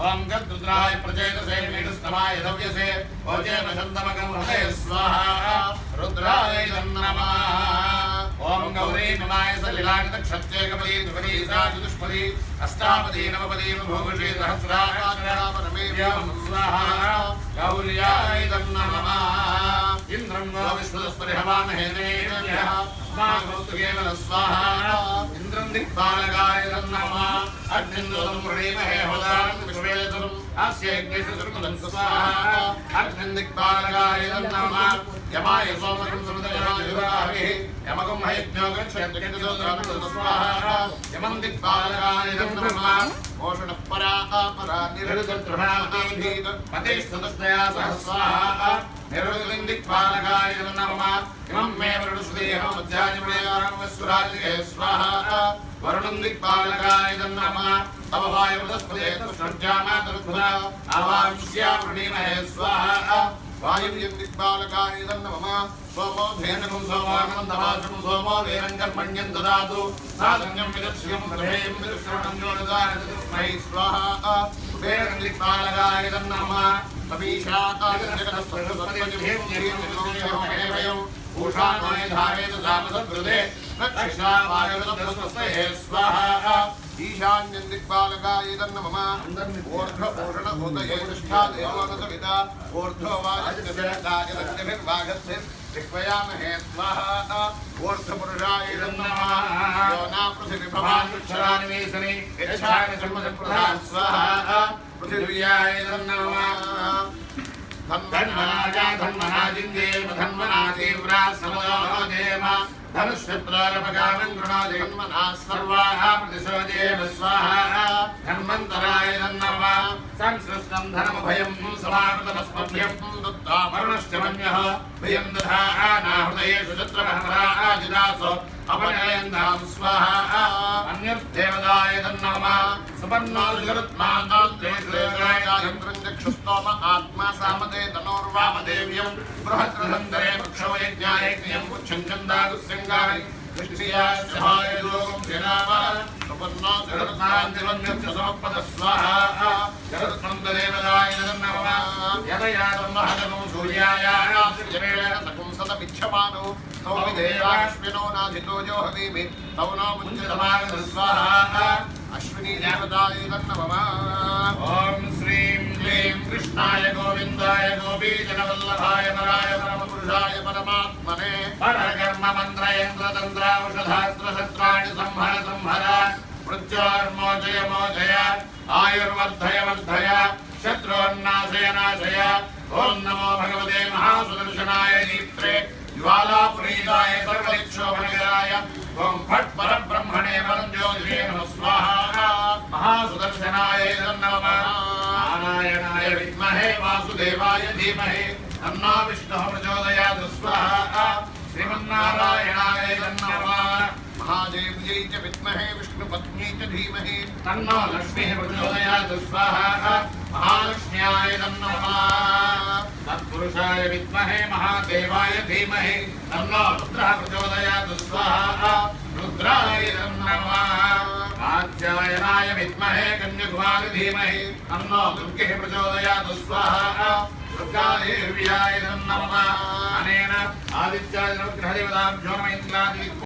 ओम गद्रुद्राय प्रचेतसे मीडस्तमाय दव्यसे ओचेन चन्दमकं हृदय स्वाहा रुद्राय नमः ओम गौरी नमाय सलिलांग क्षत्रिय कपली दुपली सा चतुष्पदी अष्टापदी नवपदी भोगुषे सहस्राकाशरापरमेव्यं स्वाहा गौर्याय नमः इन्द्रं नो विष्णुस्परिहवामहे देव्यः अस्माकं स्वाहा इन्द्रं दिक्पालकाय नमः అగ్నిందోదం ప్రణీమహే హోదాం విశ్వేదం ఆస్యగ్నిషదుర్మలం స్వాహ అగ్నిందిక్పాలగాయదం నమ యమాయ సోమకం సముదయమాయురాహి యమకం హయజ్ఞో గచ్చేంద్రకేంద్రదోదం స్వాహ యమం దిక్పాలగాయదం నమ స్వాహ. वरुणं दिक्पालकाय नमः तव वायुवदस्पदे तुष्टजामातरुद्धा आवांस्या प्रणीमहे स्वाहा वायुव्यं दिक्पालकाय नमः सोमो धेनुकं सोमानं तवासं सोमो वेरं कर्मण्यं ददातु साधन्यं विदक्ष्यं हृदयं विदुश्रवणं योगदानस्मै स्वाहा वेरं दिक्पालकाय नमः कपीशाकाय जगदस्पृहस्पतिभ्यं भूषाणोय धारेत सामसद्गृदे रक्षिषावायुरतस्वस्ते स्वाहा ఈశాన్యం దిగ్బాలకాయదన్న మమ ఊర్ధ పూషణ ఉదయ నిష్ఠా దేవోనసవిత ఊర్ధో వాజస్యభిర్వాగస్భిర్ దిగ్వయామహే స్వాహ ఊర్ధపురుషాయదన్న యో నా పృథివిభవాన్విక్షరానివేశనే యచ్చామి కర్మసప్రధాన్ స్వాహ పృథివ్యాయదన్న ధన్మనాజా ధన్మనాజిందేవ ధన్మనా తీవ్రా సమయో దేవ समलोदेव धनुष्यत्रारपगामन् गृणादे धन्मना सर्वाः प्रतिशोदेव स्वाहा धन्वन्तराय नमः संसृष्टं धनमभयं समावृतमस्मभ्यं दत्तामरुणश्च मन्यः भयं दधानाहृदयेषु चत्रमहराजिदासो अपनयन्तां स्वाहा अन्यर्देवदाय तन्नमः सुपन्नो जगरुत्मान्दायन्द्रं चक्षुस्तोम आत्मा सामदे तनोर्वामदेव्यं बृहद्रधन्तरे वक्षो यज्ञायज्ञं पुच्छं छन्दागुस्यङ्गानि दृष्ट्या सहाय लोकं जनाम सुपन्नो जगरुत्मान्दिवन्यं च समपद स्वाहा जगरुत्मं देवदाय तन्नमः यदया तन्महदनो सूर्याय जवेण सकुं सदमिच्छमानो। तौ विदेवाश्विनो नाधितो जो हवीमि। तौ नो अश्विनी देवताय ॐ श्रीं क्लीं कृष्णाय गोविन्दाय गोपीजनवल्लभाय पराय परमपुरुषाय परमात्मने। संहर संहर। मृत्योर्मोचय मोचय आयुर्वर्धय वर्धय। शत्रोन्नाशय नाशय। ॐ नमो भगवते महासुदर्शनाय दीप्त्रे ज्वालाप्रीताय सर्वदिक्षोभनगराय ॐ फट् परब्रह्मणे परं ज्योतिषे नमः स्वाहा, महासुदर्शनाय नमः। नारायणाय विद्महे, वासुदेवाय धीमहि तन्नो विष्णुः प्रचोदयात् स्वाहा। श्रीमन्नारायणाय नमः। महादेव्यै च विद्महे, विष्णुपत्न्यै च धीमहि तन्नो लक्ष्मीः प्रचोदयात् स्वाहा। महालक्ष्म्याय नमः। పురుషాయ విద్మహే మహాదేవాయ ధీమహి తన్నో రుద్రః ప్రచోదయాత్ స్వాహా రుద్రాయ నమః కాత్యాయనాయ విద్మహే కన్యకుమారి ధీమహి తన్నో దుర్గః ప్రచోదయాత్ స్వాహా దుర్గాదేవ్యాయ నమః అనేన ఆదిత్యాయ నవగ్రహదేవతాభ్యో నమ ఇంద్రాది